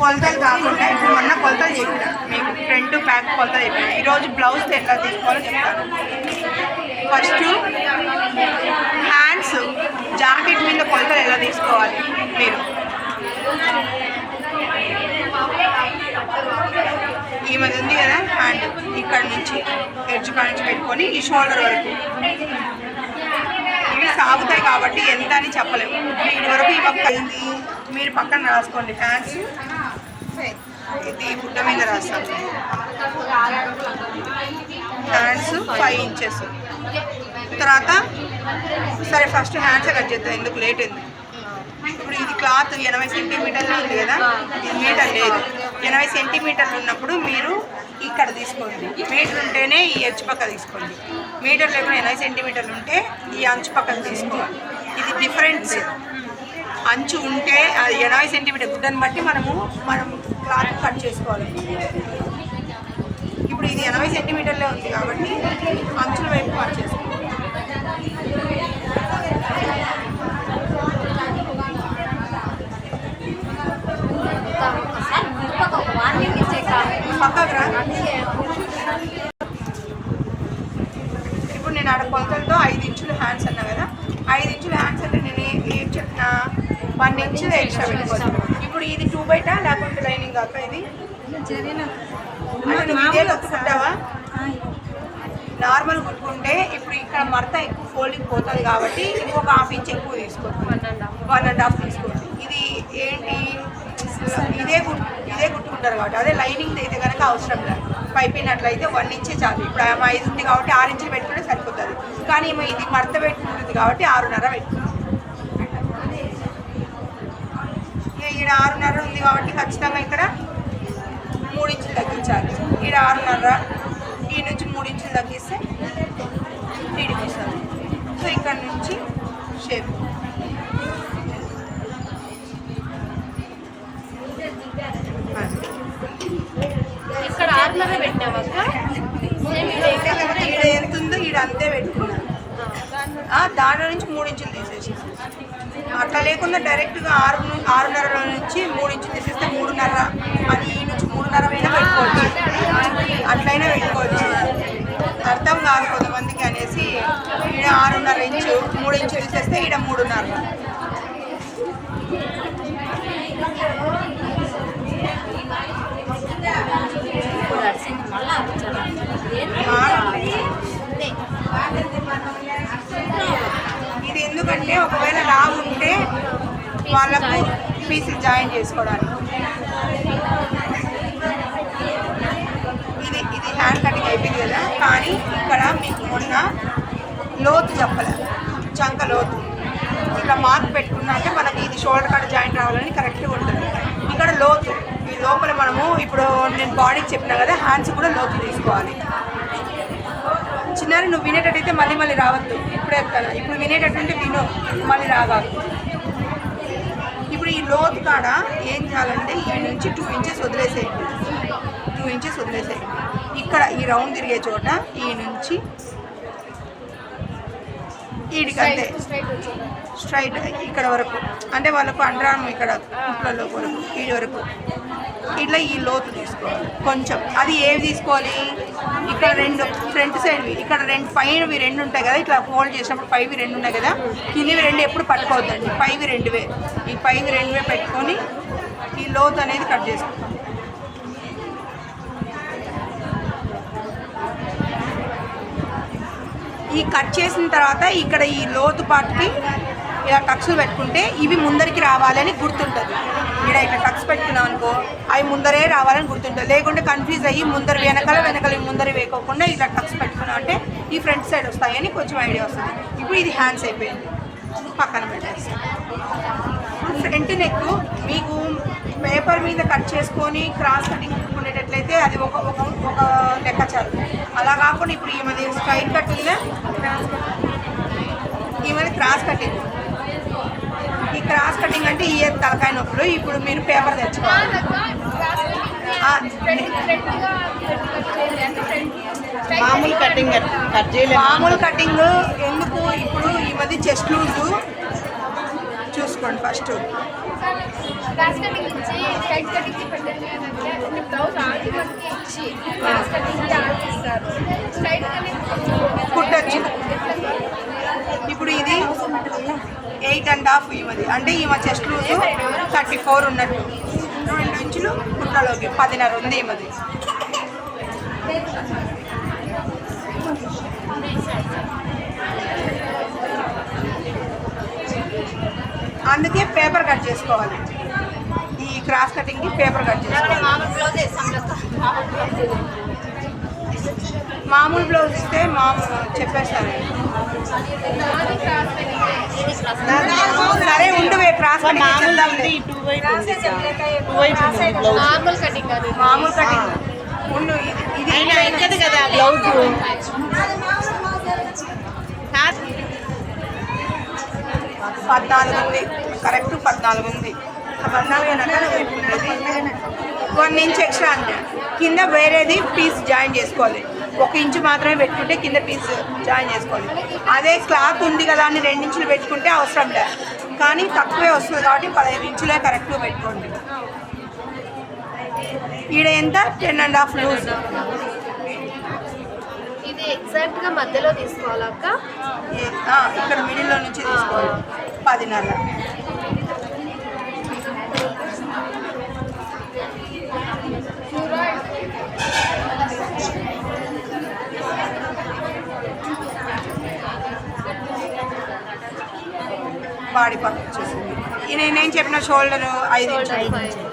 కొలతలు కాకుండా ఇప్పుడు మొన్న కొలతలు చెప్పిన. మీకు ఫ్రంట్ బ్యాక్ కొలతలు చెప్పిన. ఈరోజు బ్లౌజ్ ఎట్లా తీసుకోవాలో చెప్తాను. ఫస్ట్ హ్యాండ్స్ జాకెట్ మీద కొలతలు ఎలా తీసుకోవాలి మీరు? ఈ మధ్య ఉంది కదా హ్యాండ్ ఇక్కడ నుంచి ఎడ్జ్ కాడ నుంచి పెట్టుకొని ఈ షోల్డర్ వరకు. ఇవి సాగుతాయి కాబట్టి ఎంత అని చెప్పలేము. వీటి వరకు ఈ పక్క మీరు పక్కన రాసుకోండి. హ్యాండ్స్ ఇది బుట్ట మీద రాస్తాం. హ్యాండ్స్ ఫైవ్ ఇంచెస్ తర్వాత సరే ఫస్ట్ హ్యాండ్స్ కట్ చేద్దాం. ఎందుకు లేట్ ఎందుకు? ఇప్పుడు ఇది క్లాత్ ఎనభై సెంటీమీటర్లు ఉంది కదా? ఇది మీటర్ లేదు. ఎనభై సెంటీమీటర్లు ఉన్నప్పుడు మీరు ఇక్కడ తీసుకోండి. మీటర్ ఉంటేనే ఈ అంచు పక్క తీసుకోండి. మీటర్ లేకుండా ఎనభై సెంటీమీటర్లు ఉంటే ఈ అంచు పక్కన తీసుకోవాలి ఇది డిఫరెన్స్ అంచు ఉంటే అది ఎనభై సెంటీమీటర్. గుడ్డని బట్టి మనము మనం క్లాత్ కట్ చేసుకోవాలి. ఇప్పుడు ఇది ఎనభై సెంటీమీటర్లే ఉంది కాబట్టి అంచుల వైపు కట్ చేసుకోవాలి. ఇప్పుడు నేను ఆడ కొలతలతో ఐదు ఇంచులు హ్యాండ్స్ అన్నా కదా ఐదు ఇంచులు హ్యాండ్స్ అంటే నేను ఏం చెప్పిన? వన్ ఇంచు ఎక్స్ట్రా పెట్టుకోవాలి. ఇప్పుడు ఇది టూ బయట లేకుంటే లైనింగ్ కాక ఇది? కొట్టుకుంటావా? నార్మల్ కుట్టుకుంటే ఇప్పుడు ఇక్కడ మడత ఎక్కువ ఫోల్డింగ్ పోతుంది కాబట్టి ఇంకొక హాఫ్ ఇంచ్ ఎక్కువ తీసుకోండి. వన్ అండ్ హాఫ్ తీసుకోండి. ఇది ఏంటి? ఇదే ఇదే కుట్టుకుంటారు కాబట్టి. అదే లైనింగ్ అయితే కనుక అవసరం లేదు. పైపోయినట్లయితే వన్ ఇంచే చాలు. ఇప్పుడు ఆమె ఐదు ఉంది కాబట్టి ఆరు ఇంచులు పెట్టుకుంటే సరిపోతుంది. కానీ ఇది మడత పెట్టుకుంటుంది కాబట్టి ఆరున్నర పెట్టుకుంటుంది. ఈడ ఆరున్నర ఉంది కాబట్టి ఖచ్చితంగా ఇక్కడ మూడు ఇంచులు తగ్గించాలి. ఈడ ఆరున్నర ఈ నుంచి మూడు ఇంచులు తగ్గిస్తే టీడీపీసారు సో ఇక్కడ నుంచి షేప్. ఇక్కడ ఆరున్నర ఈడ ఎంత ఉందో ఈడ అంతే పెట్టుకున్నాను. ఆ, దాంట్లో నుంచి మూడు ఇంచులు తీసేసి. అట్లా లేకుండా డైరెక్ట్గా ఆరు ఆరున్నర నుంచి మూడు ఇంచులు తీసేస్తే మూడున్నర అది ఈ నుంచి మూడున్నర అయినా పెట్టుకోవచ్చు. అట్లయినా పెట్టుకోవచ్చు. అర్థం కాదు కొంతమందికి అనేసి ఈడ ఆరున్నర ఇంచు మూడు ఇంచు తీసేస్తే ఈడ మూడున్నర ఇది ఎందుకంటే ఒకవేళ లావు ఉంటే వాళ్ళకు పీసీ జాయిన్ చేసుకోవడానికి. ఇది ఇది హ్యాండ్ కటింగ్ అయిపోయింది కదా కానీ ఇక్కడ మీకు మొన్న లోతు చెప్పలేదు చంక లోతు. ఇక్కడ మార్క్ పెట్టుకున్నా మనకి ఇది షోల్డర్ కాడ జాయింట్ రావాలని కరెక్ట్గా ఉంటుంది. ఇక్కడ లోతు. ఈ లోపల మనము ఇప్పుడు నేను బాడీకి చెప్పినా కదా హ్యాండ్స్ కూడా లోతు తీసుకోవాలి. చిన్నారి నువ్వు వినేటట్టయితే మళ్ళీ మళ్ళీ రావద్దు. ఇప్పుడే చెప్తాను. ఇప్పుడు వినేటట్టుంటే విను మళ్ళీ రాగాలి లోతు కాడ ఏం చేయాలంటే ఈ నుంచి టూ ఇంచెస్ వదిలేసేయండి. టూ ఇంచెస్ వదిలేసేయండి. ఇక్కడ ఈ రౌండ్ తిరిగే చోట ఈ నుంచి ఈడికి అంతే స్ట్రైట్ ఇక్కడ వరకు. అంటే వాళ్ళకు అండరాము ఇక్కడ కుట్లలో వరకు ఈడి వరకు. ఇట్లా ఈ లోతు తీసుకోవాలి. కొంచెం. అది ఏవి తీసుకోవాలి? ఇక్కడ రెండు ఫ్రంట్ సైడ్వి ఇక్కడ రెండు పైనవి రెండు ఉంటాయి కదా ఇట్లా ఫోల్డ్ చేసినప్పుడు పైవి రెండు ఉన్నాయి కదా కిందివి రెండు ఎప్పుడు పట్టుకోవద్దండి. పైవి రెండువే ఈ పైవి రెండువే పెట్టుకొని ఈ లోతు అనేది కట్ చేసుకోవాలి. ఈ కట్ చేసిన తర్వాత ఇక్కడ ఈ లోతు పాటుకి ఇలా టక్స్లు పెట్టుకుంటే ఇవి ముందరికి రావాలని గుర్తుంటుంది. ఇక్కడ ఇట్లా టక్స్ పెట్టుకున్నాం అనుకో అవి ముందరే రావాలని గుర్తుంటుంది. లేకుంటే కన్ఫ్యూజ్ అయ్యి ముందర వెనకాల వెనకాల ముందర వేయకోకుండా ఇలా టక్స్ పెట్టుకున్నాం అంటే ఈ ఫ్రంట్ సైడ్ వస్తాయని కొంచెం ఐడియా వస్తుంది. ఇప్పుడు ఇది హ్యాండ్స్ అయిపోయింది. పక్కన పెట్టేస్తాం. ఫ్రంట్ నెక్ మీకు పేపర్ మీద కట్ చేసుకొని క్రాస్ కటింగ్ కుట్టుకునేటట్లయితే అది ఒక ఒక ఒక లెక్కచారు. అలా కాకుండా ఇప్పుడు ఈ మధ్య స్ట్రైట్ కటింగ్ ఈ మధ్య క్రాస్ కటింగ్. ఈ క్రాస్ కటింగ్ అంటే ఈ తలకాయ నొప్పులు ఇప్పుడు మీరు పేపర్ తెచ్చుకోవాలి. మామూలు కటింగ్ కట్ చేయలేదు మామూలు కటింగ్ ఎందుకు? ఇప్పుడు ఈ మధ్య చెస్ట్ లూజు చూసుకోండి ఫస్ట్. కుట్టచ్చు ఇప్పుడు ఇది ఎయిట్ అండ్ హాఫ్ ఇవ్వది. అంటే ఈమె చెస్ట్ లూజు థర్టీ ఫోర్ ఉన్నట్టు. రెండు ఇంచులు కుట్టలోకి పదిన్నర ఉంది ఈమెది. అందుకే పేపర్ కట్ చేసుకోవాలి. ఈ క్రాస్ కటింగ్కి పేపర్ కట్ చేసుకోవాలి. మామూలు బ్లౌజ్ ఇస్తే మామూలు చెప్పేస్తారు. సరే ఉండువే క్రాస్ కటింగ్ మామూలు కటింగ్ మామూలు కటింగ్. ఉండు ఇది ఇది అయినా ఎక్కదు కదా బ్లౌజ్. పద్నాలుగు ఉంది. కరెక్ట్ పద్నాలుగు ఉంది. పద్నాలుగు అయినాక వన్ ఇంచ్ ఎక్స్ట్రా అంతే. కింద వేరేది పీస్ జాయిన్ చేసుకోవాలి. ఒక ఇంచు మాత్రమే పెట్టుకుంటే కింద పీస్ జాయిన్ చేసుకోవాలి. అదే క్లాత్ ఉంది కదా అని రెండు ఇంచులు పెట్టుకుంటే అవసరం లేదు. కానీ తక్కువే వస్తుంది కాబట్టి పదహైదు ఇంచులే కరెక్ట్గా పెట్టుకోండి. ఈడ ఎంత? టెన్ అండ్ హాఫ్ లూజ్ ఇది ఎగ్జాక్ట్గా మధ్యలో తీసుకోవాలక్క ఇక్కడ మిడిల్లో నుంచి తీసుకోవాలి. పదిన్నర. బాడీ పక్క వచ్చేసింది నేనేం చెప్పిన షోల్డర్ ఐదు ఇంచులు.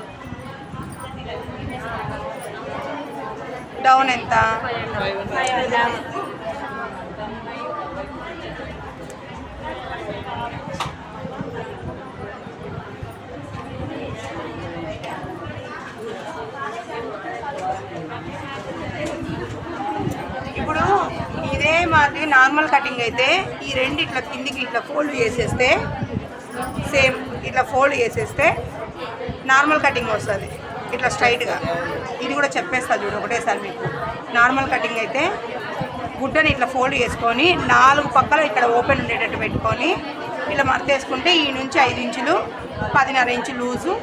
డౌన్ ఎంత? ఇప్పుడు ఇదే మాదిరి నార్మల్ కటింగ్ అయితే ఈ రెండు ఇట్లా కిందికి ఇట్లా ఫోల్డ్ చేసేస్తే సేమ్ ఇట్లా ఫోల్డ్ చేసేస్తే నార్మల్ కటింగ్ వస్తుంది. ఇట్లా స్ట్రైట్గా. ఇది కూడా చెప్పేస్తా చూడు ఒకటేసారి మీకు. నార్మల్ కటింగ్ అయితే గుడ్డని ఇట్లా ఫోల్డ్ చేసుకొని నాలుగు పక్కల ఇక్కడ ఓపెన్ ఉండేటట్టు పెట్టుకొని ఇట్లా మడతేసుకుంటే ఈ నుంచి ఐదు ఇంచులు పదిన్నర ఇంచు లూజు.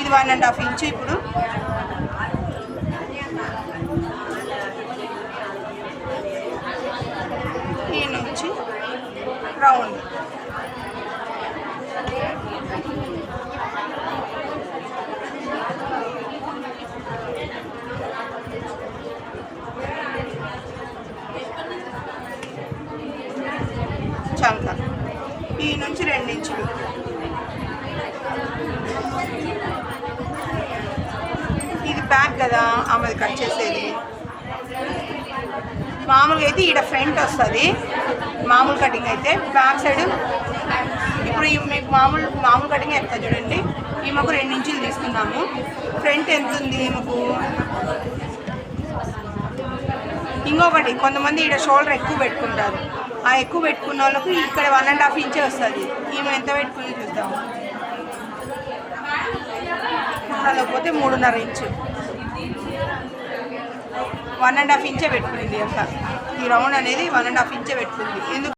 ఇది వన్ అండ్ హాఫ్ ఇంచు ఇప్పుడు. ఈ నుంచి రౌండ్ చంక ఈ నుంచి రెండించులు ఇది బ్యాక్ కదా ఆమెది కట్ చేసేది. మామూలుగా అయితే ఈడ ఫ్రంట్ వస్తుంది. మామూలు కటింగ్ అయితే బ్యాక్ సైడ్ ఇప్పుడు మీకు మామూలు మామూలు కటింగ్ ఎంత చూడండి. ఈమెకు రెండు ఇంచులు తీసుకున్నాము. ఫ్రంట్ ఎంత ఉంది ఈమెకు? ఇంకొకటి కొంతమంది ఇక్కడ షోల్డర్ ఎక్కువ పెట్టుకుంటారు. ఆ ఎక్కువ పెట్టుకున్న వాళ్ళకు ఇక్కడ వన్ అండ్ హాఫ్ ఇంచే వస్తుంది. ఈమె ఎంత పెట్టుకుని చూద్దాము లేకపోతే మూడున్నర ఇంచు. వన్ అండ్ హాఫ్ ఇంచే పెట్టుకుంది అంత. ఈ రౌండ్ అనేది వన్ అండ్ హాఫ్ ఇంచే పెట్టుకుంది. ఎందుకు